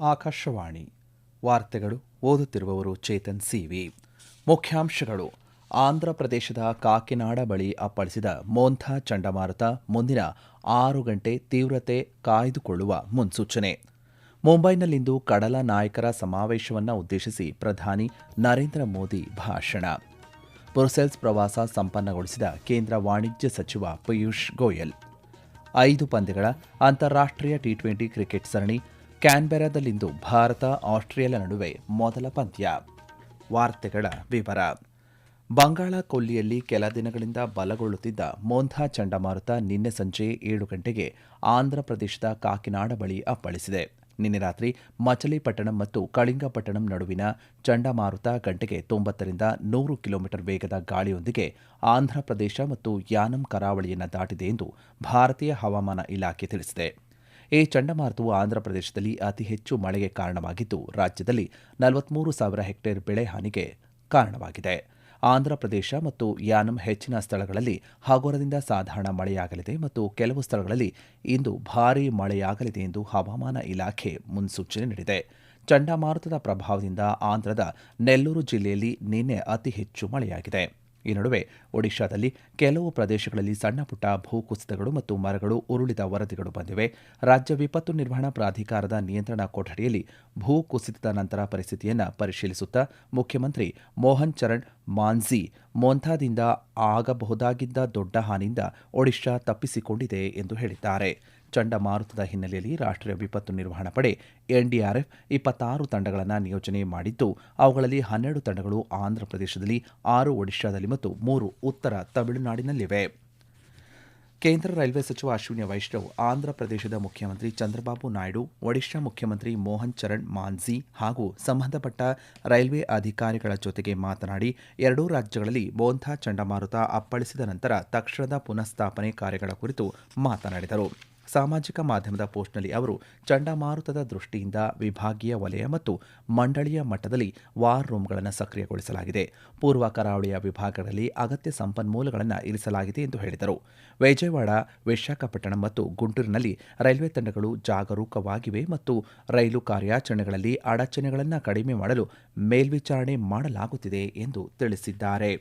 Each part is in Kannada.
ಆಕಾಶವಾಣಿ. ವಾರ್ತೆಗಳು ಓದುತ್ತಿರುವವರು ಚೇತನ್ ಸಿವಿ. ಮುಖ್ಯಾಂಶಗಳು. ಆಂಧ್ರಪ್ರದೇಶದ ಕಾಕಿನಾಡ ಬಳಿ ಅಪ್ಪಳಿಸಿದ ಮೋಂಥಾ ಚಂಡಮಾರುತ ಮುಂದಿನ ಆರು ಗಂಟೆ ತೀವ್ರತೆ ಕಾಯ್ದುಕೊಳ್ಳುವ ಮುನ್ಸೂಚನೆ. ಮುಂಬೈನಲ್ಲಿಂದು ಕಡಲ ನಾಯಕರ ಸಮಾವೇಶವನ್ನು ಉದ್ದೇಶಿಸಿ ಪ್ರಧಾನಿ ನರೇಂದ್ರ ಮೋದಿ ಭಾಷಣ. ಬ್ರುಸೆಲ್ಸ್ ಪ್ರವಾಸ ಸಂಪನ್ನಗೊಳಿಸಿದ ಕೇಂದ್ರ ವಾಣಿಜ್ಯ ಸಚಿವ ಪಿಯೂಷ್ ಗೋಯಲ್. ಐದು ಪಂದ್ಯಗಳ ಅಂತಾರಾಷ್ಟ್ರೀಯ ಟಿ ಟ್ವೆಂಟಿ ಕ್ರಿಕೆಟ್ ಸರಣಿ ಕ್ಯಾನ್ಬೆರಾದಲ್ಲಿಂದು ಭಾರತ, ಆಸ್ಟ್ರೇಲಿಯಾ ನಡುವೆ ಮೊದಲ ಪಂದ್ಯ. ವಾರ್ತೆಗಳ ವಿವರ. ಬಂಗಾಳ ಕೊಲ್ಲಿಯಲ್ಲಿ ಕೆಲ ದಿನಗಳಿಂದ ಬಲಗೊಳ್ಳುತ್ತಿದ್ದ ಮೋಂಧಾ ಚಂಡಮಾರುತ ನಿನ್ನೆ ಸಂಜೆ ಏಳು ಗಂಟೆಗೆ ಆಂಧ್ರಪ್ರದೇಶದ ಕಾಕಿನಾಡ ಬಳಿ ಅಪ್ಪಳಿಸಿದೆ. ನಿನ್ನೆ ರಾತ್ರಿ ಮಚಲಿಪಟ್ಟಣಂ ಮತ್ತು ಕಳಿಂಗಪಟ್ಟಣಂ ನಡುವಿನ ಚಂಡಮಾರುತ ಗಂಟೆಗೆ ತೊಂಬತ್ತರಿಂದ ನೂರು ಕಿಲೋಮೀಟರ್ ವೇಗದ ಗಾಳಿಯೊಂದಿಗೆ ಆಂಧ್ರಪ್ರದೇಶ ಮತ್ತು ಯಾನಂ ಕರಾವಳಿಯನ್ನು ದಾಟಿದೆ ಎಂದು ಭಾರತೀಯ ಹವಾಮಾನ ಇಲಾಖೆ ತಿಳಿಸಿದೆ. ಈ ಚಂಡಮಾರುತವು ಆಂಧ್ರಪ್ರದೇಶದಲ್ಲಿ ಅತಿ ಹೆಚ್ಚು ಮಳೆಗೆ ಕಾರಣವಾಗಿದ್ದು, ರಾಜ್ಯದಲ್ಲಿ ನಲವತ್ಮೂರು ಸಾವಿರ ಹೆಕ್ಟೇರ್ ಬೆಳೆ ಹಾನಿಗೆ ಕಾರಣವಾಗಿದೆ. ಆಂಧ್ರಪ್ರದೇಶ ಮತ್ತು ಯಾನಂ ಹೆಚ್ಚಿನ ಸ್ಥಳಗಳಲ್ಲಿ ಹಗುರದಿಂದ ಸಾಧಾರಣ ಮಳೆಯಾಗಲಿದೆ ಮತ್ತು ಕೆಲವು ಸ್ಥಳಗಳಲ್ಲಿ ಇಂದು ಭಾರೀ ಮಳೆಯಾಗಲಿದೆ ಎಂದು ಹವಾಮಾನ ಇಲಾಖೆ ಮುನ್ಸೂಚನೆ ನೀಡಿದೆ. ಚಂಡಮಾರುತದ ಪ್ರಭಾವದಿಂದ ಆಂಧ್ರದ ನೆಲ್ಲೂರು ಜಿಲ್ಲೆಯಲ್ಲಿ ನಿನ್ನೆ ಅತಿ ಹೆಚ್ಚು ಮಳೆಯಾಗಿದೆ. ಈ ನಡುವೆ ಒಡಿಶಾದಲ್ಲಿ ಕೆಲವು ಪ್ರದೇಶಗಳಲ್ಲಿ ಸಣ್ಣಪುಟ್ಟ ಭೂಕುಸಿತಗಳು ಮತ್ತು ಮರಗಳು ಉರುಳಿದ ವರದಿಗಳು ಬಂದಿವೆ. ರಾಜ್ಯ ವಿಪತ್ತು ನಿರ್ವಹಣಾ ಪ್ರಾಧಿಕಾರದ ನಿಯಂತ್ರಣ ಕೊಠಡಿಯಲ್ಲಿ ಭೂಕುಸಿತದ ನಂತರ ಪರಿಸ್ಥಿತಿಯನ್ನು ಪರಿಶೀಲಿಸುತ್ತಾ ಮುಖ್ಯಮಂತ್ರಿ ಮೋಹನ್ ಚರಣ್ ಮಾನ್ಝಿ ಮೊಂಥಾದಿಂದ ಆಗಬಹುದಾಗಿದ್ದ ದೊಡ್ಡ ಹಾನಿಯಿಂದ ಒಡಿಶಾ ತಪ್ಪಿಸಿಕೊಂಡಿದೆ ಎಂದು ಹೇಳಿದ್ದಾರೆ. ಚಂಡಮಾರುತದ ಹಿನ್ನೆಲೆಯಲ್ಲಿ ರಾಷ್ಟ್ರೀಯ ವಿಪತ್ತು ನಿರ್ವಹಣಾ ಪಡೆ, ಎನ್ಡಿಆರ್ಎಫ್ ಇಪ್ಪತ್ತಾರು ತಂಡಗಳನ್ನು ನಿಯೋಜನೆ ಮಾಡಿದ್ದು, ಅವುಗಳಲ್ಲಿ ಹನ್ನೆರಡು ತಂಡಗಳು ಆಂಧ್ರಪ್ರದೇಶದಲ್ಲಿ ಆರು ಒಡಿಶಾದಲ್ಲಿ ಮತ್ತು ಮೂರು ಉತ್ತರ ತಮಿಳುನಾಡಿನಲ್ಲಿವೆ. ಕೇಂದ್ರ ರೈಲ್ವೆ ಸಚಿವ ಅಶ್ವಿನಿ ವೈಷ್ಣವ್ ಆಂಧ್ರಪ್ರದೇಶದ ಮುಖ್ಯಮಂತ್ರಿ ಚಂದ್ರಬಾಬು ನಾಯ್ಡು, ಒಡಿಶಾ ಮುಖ್ಯಮಂತ್ರಿ ಮೋಹನ್ ಚರಣ್ ಮಾನ್ಝಿ ಹಾಗೂ ಸಂಬಂಧಪಟ್ಟ ರೈಲ್ವೆ ಅಧಿಕಾರಿಗಳ ಜೊತೆಗೆ ಮಾತನಾಡಿ ಎರಡೂ ರಾಜ್ಯಗಳಲ್ಲಿ ಬೋಂಥಾ ಚಂಡಮಾರುತ ಅಪ್ಪಳಿಸಿದ ನಂತರ ತಕ್ಷಣದ ಪುನಃಸ್ಥಾಪನೆ ಕಾರ್ಯಗಳ ಕುರಿತು ಮಾತನಾಡಿದರು. ಸಾಮಾಜಿಕ ಮಾಧ್ಯಮದ ಪೋಸ್ಟ್ನಲ್ಲಿ ಅವರು, ಚಂಡಮಾರುತದ ದೃಷ್ಟಿಯಿಂದ ವಿಭಾಗೀಯ ವಲಯ ಮತ್ತು ಮಂಡಳಿಯ ಮಟ್ಟದಲ್ಲಿ ವಾರ್ ರೂಮ್ಗಳನ್ನು ಸಕ್ರಿಯಗೊಳಿಸಲಾಗಿದೆ. ಪೂರ್ವ ಕರಾವಳಿಯ ವಿಭಾಗಗಳಲ್ಲಿ ಅಗತ್ಯ ಸಂಪನ್ಮೂಲಗಳನ್ನು ಇರಿಸಲಾಗಿದೆ ಎಂದು ಹೇಳಿದರು. ವಿಜಯವಾಡ, ವಿಶಾಖಪಟ್ಟಣಂ ಮತ್ತು ಗುಂಟೂರಿನಲ್ಲಿ ರೈಲ್ವೆ ತಂಡಗಳು ಜಾಗರೂಕವಾಗಿವೆ ಮತ್ತು ರೈಲು ಕಾರ್ಯಾಚರಣೆಗಳಲ್ಲಿ ಅಡಚಣೆಗಳನ್ನು ಕಡಿಮೆ ಮಾಡಲು ಮೇಲ್ವಿಚಾರಣೆ ಮಾಡಲಾಗುತ್ತಿದೆ ಎಂದು ತಿಳಿಸಿದ್ದಾರೆ.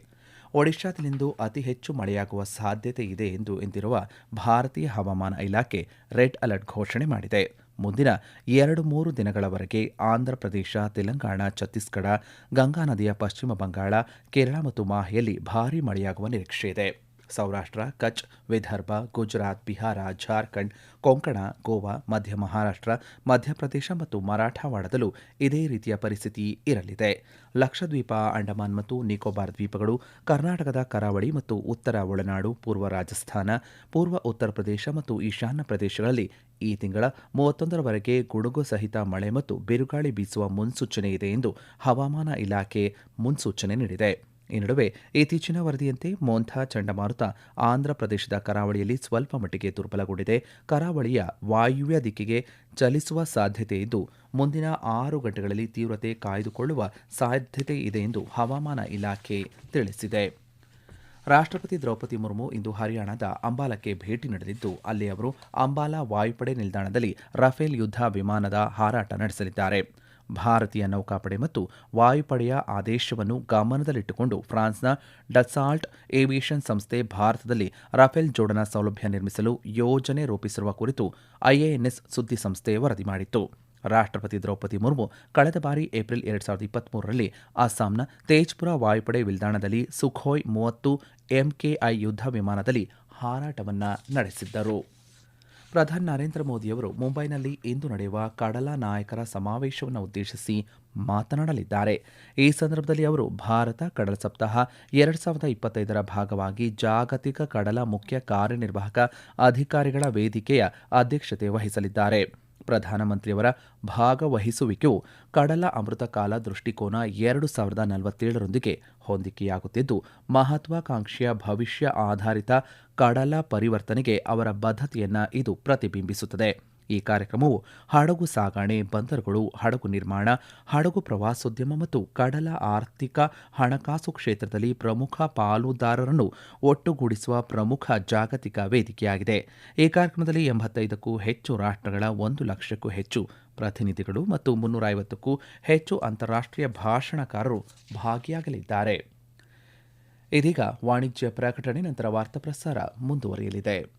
ಒಡಿಶಾದಲ್ಲಿಂದು ಅತಿ ಹೆಚ್ಚು ಮಳೆಯಾಗುವ ಸಾಧ್ಯತೆ ಇದೆ ಎಂದು ಎಂದಿರುವ ಭಾರತೀಯ ಹವಾಮಾನ ಇಲಾಖೆ ರೆಡ್ ಅಲರ್ಟ್ ಘೋಷಣೆ ಮಾಡಿದೆ. ಮುಂದಿನ ಎರಡು ಮೂರು ದಿನಗಳವರೆಗೆ ಆಂಧ್ರಪ್ರದೇಶ ತೆಲಂಗಾಣ, ಛತ್ತೀಸ್ಗಢ, ಗಂಗಾ ನದಿಯ ಪಶ್ಚಿಮ ಬಂಗಾಳ, ಕೇರಳ ಮತ್ತು ಮಾಹೆಯಲ್ಲಿ ಭಾರೀ ಮಳೆಯಾಗುವ ನಿರೀಕ್ಷೆಯಿದೆ ಸೌರಾಷ್ಟ್ರ, ಕಚ್, ವಿದರ್ಭ, ಗುಜರಾತ್, ಬಿಹಾರ, ಜಾರ್ಖಂಡ್, ಕೊಂಕಣ, ಗೋವಾ, ಮಧ್ಯ ಮಹಾರಾಷ್ಟ್ರ, ಮಧ್ಯಪ್ರದೇಶ ಮತ್ತು ಮರಾಠವಾಡದಲ್ಲೂ ಇದೇ ರೀತಿಯ ಪರಿಸ್ಥಿತಿ ಇರಲಿದೆ. ಲಕ್ಷದ್ವೀಪ, ಅಂಡಮಾನ್ ಮತ್ತು ನಿಕೋಬಾರ್ ದ್ವೀಪಗಳು, ಕರ್ನಾಟಕದ ಕರಾವಳಿ ಮತ್ತು ಉತ್ತರ ಒಳನಾಡು, ಪೂರ್ವ ರಾಜಸ್ಥಾನ, ಪೂರ್ವ ಉತ್ತರ ಪ್ರದೇಶ ಮತ್ತು ಈಶಾನ್ಯ ಪ್ರದೇಶಗಳಲ್ಲಿ ಈ ತಿಂಗಳ ಮೂವತ್ತೊಂದರವರೆಗೆ ಗುಡುಗು ಸಹಿತ ಮಳೆ ಮತ್ತು ಬಿರುಗಾಳಿ ಬೀಸುವ ಮುನ್ಸೂಚನೆ ಇದೆ ಎಂದು ಹವಾಮಾನ ಇಲಾಖೆ ಮುನ್ಸೂಚನೆ ನೀಡಿದೆ. ಈ ನಡುವೆ ಇತ್ತೀಚಿನ ವರದಿಯಂತೆ ಮೋಂಥಾ ಚಂಡಮಾರುತ ಆಂಧ್ರಪ್ರದೇಶದ ಕರಾವಳಿಯಲ್ಲಿ ಸ್ವಲ್ಪ ಮಟ್ಟಿಗೆ ದುರ್ಬಲಗೊಂಡಿದೆ. ಕರಾವಳಿಯ ವಾಯುವ್ಯ ದಿಕ್ಕಿಗೆ ಚಲಿಸುವ ಸಾಧ್ಯತೆ ಇದ್ದು, ಮುಂದಿನ ಆರು ಗಂಟೆಗಳಲ್ಲಿ ತೀವ್ರತೆ ಕಾಯ್ದುಕೊಳ್ಳುವ ಸಾಧ್ಯತೆ ಇದೆ ಎಂದು ಹವಾಮಾನ ಇಲಾಖೆ ತಿಳಿಸಿದೆ. ರಾಷ್ಟ್ರಪತಿ ದ್ರೌಪದಿ ಮುರ್ಮು ಇಂದು ಹರಿಯಾಣದ ಅಂಬಾಲಕ್ಕೆ ಭೇಟಿ ನೀಡಲಿದ್ದು, ಅಲ್ಲಿ ಅವರು ಅಂಬಾಲಾ ವಾಯುಪಡೆ ನಿಲ್ದಾಣದಲ್ಲಿ ರಫೇಲ್ ಯುದ್ಧ ವಿಮಾನದ ಹಾರಾಟ ನಡೆಸಲಿದ್ದಾರೆ. ಭಾರತೀಯ ನೌಕಾಪಡೆ ಮತ್ತು ವಾಯುಪಡೆಯ ಆದೇಶವನ್ನು ಗಮನದಲ್ಲಿಟ್ಟುಕೊಂಡು ಫ್ರಾನ್ಸ್ನ ಡಸಾಲ್ಟ್ ಏವಿಯೇಷನ್ ಸಂಸ್ಥೆ ಭಾರತದಲ್ಲಿ ರಫೇಲ್ ಜೋಡಣಾ ಸೌಲಭ್ಯ ನಿರ್ಮಿಸಲು ಯೋಜನೆ ರೂಪಿಸಿರುವ ಕುರಿತು ಐಎಎನ್ಎಸ್ ಸುದ್ದಿಸಂಸ್ಥೆ ವರದಿ ಮಾಡಿತ್ತು. ರಾಷ್ಟ್ರಪತಿ ದ್ರೌಪದಿ ಮುರ್ಮು ಕಳೆದ ಬಾರಿ ಏಪ್ರಿಲ್ ಎರಡು ಸಾವಿರದ ಇಪ್ಪತ್ಮೂರರಲ್ಲಿ ಅಸ್ಸಾಂನ ತೇಜ್ಪುರ ವಾಯುಪಡೆ ನಿಲ್ದಾಣದಲ್ಲಿ ಸುಖೋಯ್ ಮೂವತ್ತು ಎಂಕೆಐ ಯುದ್ಧ ವಿಮಾನದಲ್ಲಿ ಹಾರಾಟವನ್ನು ನಡೆಸಿದ್ದರು. ಪ್ರಧಾನಿ ನರೇಂದ್ರ ಮೋದಿಯವರು ಮುಂಬೈನಲ್ಲಿ ಇಂದು ನಡೆಯುವ ಕಡಲ ನಾಯಕರ ಸಮಾವೇಶವನ್ನು ಉದ್ದೇಶಿಸಿ ಮಾತನಾಡಲಿದ್ದಾರೆ. ಈ ಸಂದರ್ಭದಲ್ಲಿ ಅವರು ಭಾರತ ಕಡಲ ಸಪ್ತಾಹ ಎರಡು ಸಾವಿರದ ಇಪ್ಪತ್ತೈದರ ಭಾಗವಾಗಿ ಜಾಗತಿಕ ಕಡಲ ಮುಖ್ಯ ಕಾರ್ಯನಿರ್ವಾಹಕ ಅಧಿಕಾರಿಗಳ ವೇದಿಕೆಯ ಅಧ್ಯಕ್ಷತೆ ವಹಿಸಲಿದ್ದಾರೆ. ಪ್ರಧಾನಮಂತ್ರಿಯವರ ಭಾಗವಹಿಸುವಿಕೆಯು ಕಡಲ ಅಮೃತ ಕಾಲ ದೃಷ್ಟಿಕೋನ ಎರಡು ಸಾವಿರದ ನಲವತ್ತೇಳರೊಂದಿಗೆ ಹೊಂದಿಕೆಯಾಗುತ್ತಿದ್ದು, ಮಹತ್ವಾಕಾಂಕ್ಷೆಯ ಭವಿಷ್ಯ ಆಧಾರಿತ ಕಡಲ ಪರಿವರ್ತನೆಗೆ ಅವರ ಬದ್ಧತೆಯನ್ನ ಇದು ಪ್ರತಿಬಿಂಬಿಸುತ್ತದೆ. ಈ ಕಾರ್ಯಕ್ರಮವು ಹಡಗು ಸಾಗಣೆ, ಬಂದರುಗಳು, ಹಡಗು ನಿರ್ಮಾಣ, ಹಡಗು ಪ್ರವಾಸೋದ್ಯಮ ಮತ್ತು ಕಡಲ ಆರ್ಥಿಕ ಹಣಕಾಸು ಕ್ಷೇತ್ರದಲ್ಲಿ ಪ್ರಮುಖ ಪಾಲುದಾರರನ್ನು ಒಟ್ಟುಗೂಡಿಸುವ ಪ್ರಮುಖ ಜಾಗತಿಕ ವೇದಿಕೆಯಾಗಿದೆ. ಈ ಕಾರ್ಯಕ್ರಮದಲ್ಲಿ ಎಂಬತ್ತೈದಕ್ಕೂ ಹೆಚ್ಚು ರಾಷ್ಟ್ರಗಳ ಒಂದು ಲಕ್ಷಕ್ಕೂ ಹೆಚ್ಚು ಪ್ರತಿನಿಧಿಗಳು ಮತ್ತು ಮುನ್ನೂರ ಐವತ್ತಕ್ಕೂ ಹೆಚ್ಚು ಅಂತಾರಾಷ್ಟ್ರೀಯ ಭಾಷಣಕಾರರು ಭಾಗಿಯಾಗಲಿದ್ದಾರೆ. ಇದೀಗ ವಾಣಿಜ್ಯ ಪ್ರಕಟಣೆ, ನಂತರ ವಾರ್ತಾ ಪ್ರಸಾರ ಮುಂದುವರಿಯಲಿದೆ.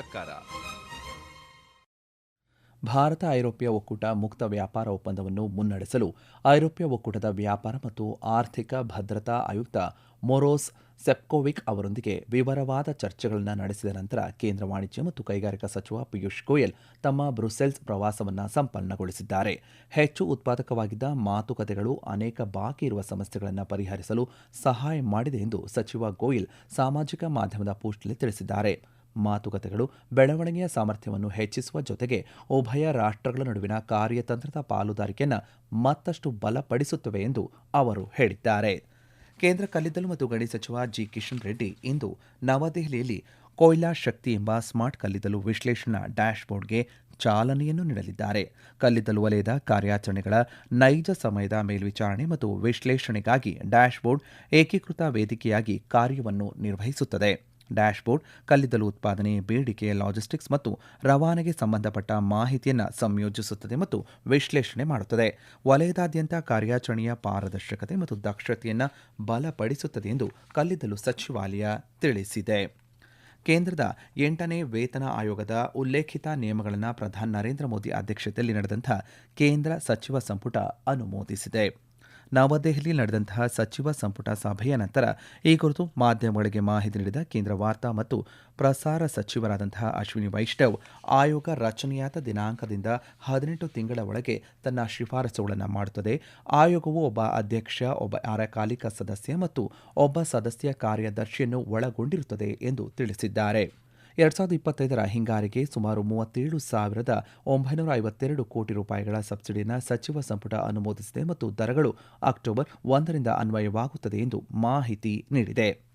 ಸರ್ಕಾರ. ಭಾರತ ಐರೋಪ್ಯ ಒಕ್ಕೂಟ ಮುಕ್ತ ವ್ಯಾಪಾರ ಒಪ್ಪಂದವನ್ನು ಮುನ್ನಡೆಸಲು ಐರೋಪ್ಯ ಒಕ್ಕೂಟದ ವ್ಯಾಪಾರ ಮತ್ತು ಆರ್ಥಿಕ ಭದ್ರತಾ ಆಯುಕ್ತ ಮೊರೋಸ್ ಸೆಪ್ಕೋವಿಕ್ ಅವರೊಂದಿಗೆ ವಿವರವಾದ ಚರ್ಚೆಗಳನ್ನು ನಡೆಸಿದ ನಂತರ ಕೇಂದ್ರ ವಾಣಿಜ್ಯ ಮತ್ತು ಕೈಗಾರಿಕಾ ಸಚಿವ ಪಿಯೂಷ್ ಗೋಯಲ್ ತಮ್ಮ ಬ್ರುಸೆಲ್ಸ್ ಪ್ರವಾಸವನ್ನು ಸಂಪನ್ನಗೊಳಿಸಿದ್ದಾರೆ. ಹೆಚ್ಚು ಉತ್ಪಾದಕವಾಗಿದ್ದ ಮಾತುಕತೆಗಳು ಅನೇಕ ಬಾಕಿ ಇರುವ ಸಮಸ್ಯೆಗಳನ್ನು ಪರಿಹರಿಸಲು ಸಹಾಯ ಮಾಡಿದೆ ಎಂದು ಸಚಿವ ಗೋಯಲ್ ಸಾಮಾಜಿಕ ಮಾಧ್ಯಮದ ಪೋಸ್ಟ್ನಲ್ಲಿ ತಿಳಿಸಿದ್ದಾರೆ. ಮಾತುಕತೆಗಳು ಬೆಳವಣಿಗೆಯ ಸಾಮರ್ಥ್ಯವನ್ನು ಹೆಚ್ಚಿಸುವ ಜೊತೆಗೆ ಉಭಯ ರಾಷ್ಟ್ರಗಳ ನಡುವಿನ ಕಾರ್ಯತಂತ್ರದ ಪಾಲುದಾರಿಕೆಯನ್ನು ಮತ್ತಷ್ಟು ಬಲಪಡಿಸುತ್ತವೆ ಎಂದು ಅವರು ಹೇಳಿದ್ದಾರೆ. ಕೇಂದ್ರ ಕಲ್ಲಿದ್ದಲು ಮತ್ತು ಗಣಿ ಸಚಿವ ಜಿ. ಕಿಶನ್ ರೆಡ್ಡಿ ಇಂದು ನವದೆಹಲಿಯಲ್ಲಿ ಕೊಯ್ಲಾ ಶಕ್ತಿ ಎಂಬ ಸ್ಮಾರ್ಟ್ ಕಲ್ಲಿದ್ದಲು ವಿಶ್ಲೇಷಣಾ ಡ್ಯಾಶ್ಬೋರ್ಡ್ಗೆ ಚಾಲನೆಯನ್ನು ನೀಡಲಿದ್ದಾರೆ. ಕಲ್ಲಿದ್ದಲು ವಲಯದ ಕಾರ್ಯಾಚರಣೆಗಳ ನೈಜ ಸಮಯದ ಮೇಲ್ವಿಚಾರಣೆ ಮತ್ತು ವಿಶ್ಲೇಷಣೆಗಾಗಿ ಡ್ಯಾಶ್ಬೋರ್ಡ್ ಏಕೀಕೃತ ವೇದಿಕೆಯಾಗಿ ಕಾರ್ಯವನ್ನು ನಿರ್ವಹಿಸುತ್ತದೆ. ಡ್ಯಾಶ್ಬೋರ್ಡ್, ಕಲ್ಲಿದ್ದಲು ಉತ್ಪಾದನೆ, ಬೇಡಿಕೆ, ಲಾಜಿಸ್ಟಿಕ್ಸ್ ಮತ್ತು ರವಾನೆಗೆ ಸಂಬಂಧಪಟ್ಟ ಮಾಹಿತಿಯನ್ನು ಸಂಯೋಜಿಸುತ್ತದೆ ಮತ್ತು ವಿಶ್ಲೇಷಣೆ ಮಾಡುತ್ತದೆ. ವಲಯದಾದ್ಯಂತ ಕಾರ್ಯಾಚರಣೆಯ ಪಾರದರ್ಶಕತೆ ಮತ್ತು ದಕ್ಷತೆಯನ್ನು ಬಲಪಡಿಸುತ್ತದೆ ಎಂದು ಕಲ್ಲಿದ್ದಲು ಸಚಿವಾಲಯ ತಿಳಿಸಿದೆ. ಕೇಂದ್ರದ ಎಂಟನೇ ವೇತನ ಆಯೋಗದ ಉಲ್ಲೇಖಿತ ನಿಯಮಗಳನ್ನು ಪ್ರಧಾನಿ ನರೇಂದ್ರ ಮೋದಿ ಅಧ್ಯಕ್ಷತೆಯಲ್ಲಿ ನಡೆದಂಥ ಕೇಂದ್ರ ಸಚಿವ ಸಂಪುಟ ಅನುಮೋದಿಸಿದೆ. ನವದೆಹಲಿ ನಡೆದಂತಹ ಸಚಿವ ಸಂಪುಟ ಸಭೆಯ ನಂತರ ಈ ಕುರಿತು ಮಾಧ್ಯಮಗಳಿಗೆ ಮಾಹಿತಿ ನೀಡಿದ ಕೇಂದ್ರ ವಾರ್ತಾ ಮತ್ತು ಪ್ರಸಾರ ಸಚಿವರಾದಂತಹ ಅಶ್ವಿನಿ ವೈಷ್ಣವ್, ಆಯೋಗ ರಚನೆಯಾದ ದಿನಾಂಕದಿಂದ ಹದಿನೆಂಟು ತಿಂಗಳ ಒಳಗೆ ತನ್ನ ಶಿಫಾರಸುಗಳನ್ನು ಮಾಡುತ್ತದೆ. ಆಯೋಗವು ಒಬ್ಬ ಅಧ್ಯಕ್ಷ, ಒಬ್ಬ ಅರಕಾಲಿಕ ಸದಸ್ಯ ಮತ್ತು ಒಬ್ಬ ಸದಸ್ಯ ಕಾರ್ಯದರ್ಶಿಯನ್ನು ಒಳಗೊಂಡಿರುತ್ತದೆ ಎಂದು ತಿಳಿಸಿದ್ದಾರೆ. ಎರಡ್ ಸಾವಿರದ ಇಪ್ಪತ್ತೈದರ ಹಿಂಗಾರಿಗೆ ಸುಮಾರು ಮೂವತ್ತೇಳು ಸಾವಿರದ ಒಂಬೈನೂರ ಐವತ್ತೆರಡು ಕೋಟಿ ರೂಪಾಯಿಗಳ ಸಬ್ಸಿಡಿಯನ್ನು ಸಚಿವ ಸಂಪುಟ ಅನುಮೋದಿಸಿದೆ ಮತ್ತು ದರಗಳು ಅಕ್ಟೋಬರ್ ಒಂದರಿಂದ ಅನ್ವಯವಾಗುತ್ತದೆ ಎಂದು ಮಾಹಿತಿ ನೀಡಿದೆ.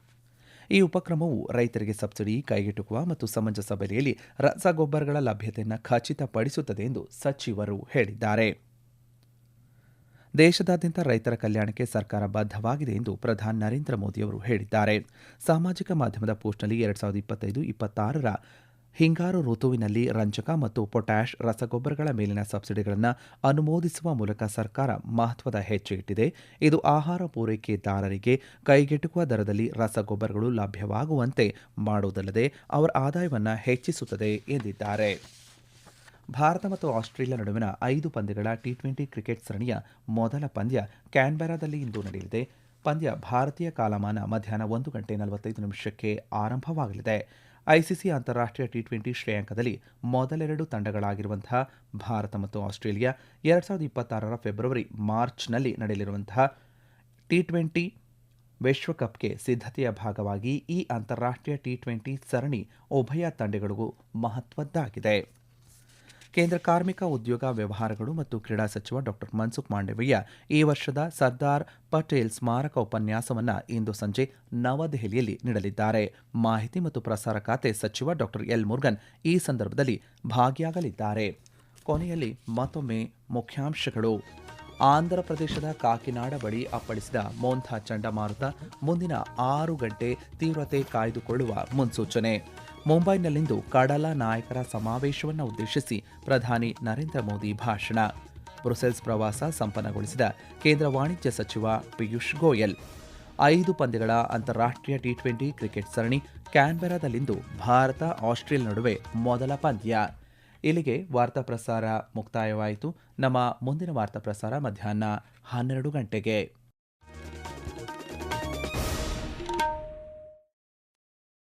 ಈ ಉಪಕ್ರಮವು ರೈತರಿಗೆ ಸಬ್ಸಿಡಿ ಕೈಗೆಟುಕುವ ಮತ್ತು ಸಮಂಜಸ ಬೆಲೆಯಲ್ಲಿ ರಸಗೊಬ್ಬರಗಳ ಲಭ್ಯತೆಯನ್ನು ಖಚಿತಪಡಿಸುತ್ತದೆ ಎಂದು ಸಚಿವರು ಹೇಳಿದ್ದಾರೆ. ದೇಶದಾದ್ಯಂತ ರೈತರ ಕಲ್ಯಾಣಕ್ಕೆ ಸರ್ಕಾರ ಬದ್ಧವಾಗಿದೆ ಎಂದು ಪ್ರಧಾನಿ ನರೇಂದ್ರ ಮೋದಿಯವರು ಹೇಳಿದ್ದಾರೆ. ಸಾಮಾಜಿಕ ಮಾಧ್ಯಮದ ಪೋಸ್ಟ್ನಲ್ಲಿ ಎರಡ್ ಸಾವಿರದ ಇಪ್ಪತ್ತೈದು ಇಪ್ಪತ್ತಾರರ ಹಿಂಗಾರು ಋತುವಿನಲ್ಲಿ ರಂಜಕ ಮತ್ತು ಪೊಟ್ಯಾಷ್ ರಸಗೊಬ್ಬರಗಳ ಮೇಲಿನ ಸಬ್ಸಿಡಿಗಳನ್ನು ಅನುಮೋದಿಸುವ ಮೂಲಕ ಸರ್ಕಾರ ಮಹತ್ವದ ಹೆಜ್ಜೆ ಇಟ್ಟಿದೆ. ಇದು ಆಹಾರ ಪೂರೈಕೆದಾರರಿಗೆ ಕೈಗೆಟುಕುವ ದರದಲ್ಲಿ ರಸಗೊಬ್ಬರಗಳು ಲಭ್ಯವಾಗುವಂತೆ ಮಾಡುವುದಲ್ಲದೆ, ಅವರ ಆದಾಯವನ್ನು ಹೆಚ್ಚಿಸುತ್ತದೆ ಎಂದಿದ್ದಾರೆ. ಭಾರತ ಮತ್ತು ಆಸ್ಟ್ರೇಲಿಯಾ ನಡುವಿನ ಐದು ಪಂದ್ಯಗಳ ಟಿ ಟ್ವೆಂಟಿ ಕ್ರಿಕೆಟ್ ಸರಣಿಯ ಮೊದಲ ಪಂದ್ಯ ಕ್ಯಾನ್ಬೆರಾದಲ್ಲಿ ಇಂದು ನಡೆಯಲಿದೆ. ಪಂದ್ಯ ಭಾರತೀಯ ಕಾಲಮಾನ ಮಧ್ಯಾಹ್ನ ಒಂದು ಗಂಟೆ ನಲವತ್ತೈದು ನಿಮಿಷಕ್ಕೆ ಆರಂಭವಾಗಲಿದೆ. ಐಸಿಸಿ ಅಂತಾರಾಷ್ಟ್ರೀಯ ಟಿ ಟ್ವೆಂಟಿ ಶ್ರೇಯಾಂಕದಲ್ಲಿ ಮೊದಲೆರಡು ತಂಡಗಳಾಗಿರುವಂತಹ ಭಾರತ ಮತ್ತು ಆಸ್ಟ್ರೇಲಿಯಾ ಎರಡು ಸಾವಿರದ ಇಪ್ಪತ್ತಾರರ ಫೆಬ್ರವರಿ ಮಾರ್ಚ್ನಲ್ಲಿ ನಡೆಯಲಿರುವಂತಹ ಟಿ ಟ್ವೆಂಟಿ ವಿಶ್ವಕಪ್ಗೆ ಸಿದ್ಧತೆಯ ಭಾಗವಾಗಿ ಈ ಅಂತಾರಾಷ್ಟ್ರೀಯ ಟಿ ಟ್ವೆಂಟಿ ಸರಣಿ ಉಭಯ ತಂಡಗಳಿಗೂ ಮಹತ್ವದ್ದಾಗಿದೆ. ಕೇಂದ್ರ ಕಾರ್ಮಿಕ ಉದ್ಯೋಗ ವ್ಯವಹಾರಗಳು ಮತ್ತು ಕ್ರೀಡಾ ಸಚಿವ ಡಾಕ್ಟರ್ ಮನ್ಸುಖ್ ಮಾಂಡವೀಯ ಈ ವರ್ಷದ ಸರ್ದಾರ್ ಪಟೇಲ್ ಸ್ಮಾರಕ ಉಪನ್ಯಾಸವನ್ನು ಇಂದು ಸಂಜೆ ನವದೆಹಲಿಯಲ್ಲಿ ನೀಡಲಿದ್ದಾರೆ. ಮಾಹಿತಿ ಮತ್ತು ಪ್ರಸಾರ ಖಾತೆ ಸಚಿವ ಡಾಕ್ಟರ್ ಎಲ್. ಮುರುಗನ್ ಈ ಸಂದರ್ಭದಲ್ಲಿ ಭಾಗಿಯಾಗಲಿದ್ದಾರೆ. ಕೊನೆಯಲ್ಲಿ ಮತ್ತೊಮ್ಮೆ ಮುಖ್ಯಾಂಶಗಳು. ಆಂಧ್ರಪ್ರದೇಶದ ಕಾಕಿನಾಡ ಬಳಿ ಅಪ್ಪಳಿಸಿದ ಮೋಂಥಾ ಚಂಡಮಾರುತ ಮುಂದಿನ ಆರು ಗಂಟೆ ತೀವ್ರತೆ ಕಾಯ್ದುಕೊಳ್ಳುವ ಮುನ್ಸೂಚನೆ. ಮುಂಬೈನಲ್ಲಿಂದು ಕಡಲ ನಾಯಕರ ಸಮಾವೇಶವನ್ನು ಉದ್ದೇಶಿಸಿ ಪ್ರಧಾನಿ ನರೇಂದ್ರ ಮೋದಿ ಭಾಷಣ. ಬ್ರುಸೆಲ್ಸ್ ಪ್ರವಾಸ ಸಂಪನ್ನಗೊಳಿಸಿದ ಕೇಂದ್ರ ವಾಣಿಜ್ಯ ಸಚಿವ ಪಿಯೂಷ್ ಗೋಯಲ್. ಐದು ಪಂದ್ಯಗಳ ಅಂತಾರಾಷ್ಟ್ರೀಯ ಟಿ ಟ್ವೆಂಟಿ ಕ್ರಿಕೆಟ್ ಸರಣಿ ಕ್ಯಾನ್ಬೆರಾದಲ್ಲಿಂದು ಭಾರತ ಆಸ್ಟ್ರೇಲಿಯಾ ನಡುವೆ ಮೊದಲ ಪಂದ್ಯ. ಇಲ್ಲಿಗೆ ವಾರ್ತಾ ಪ್ರಸಾರ ಮುಕ್ತಾಯವಾಯಿತು. ನಮ್ಮ ಮುಂದಿನ ವಾರ್ತಾ ಪ್ರಸಾರ ಮಧ್ಯಾಹ್ನ ಹನ್ನೆರಡು ಗಂಟೆಗೆ.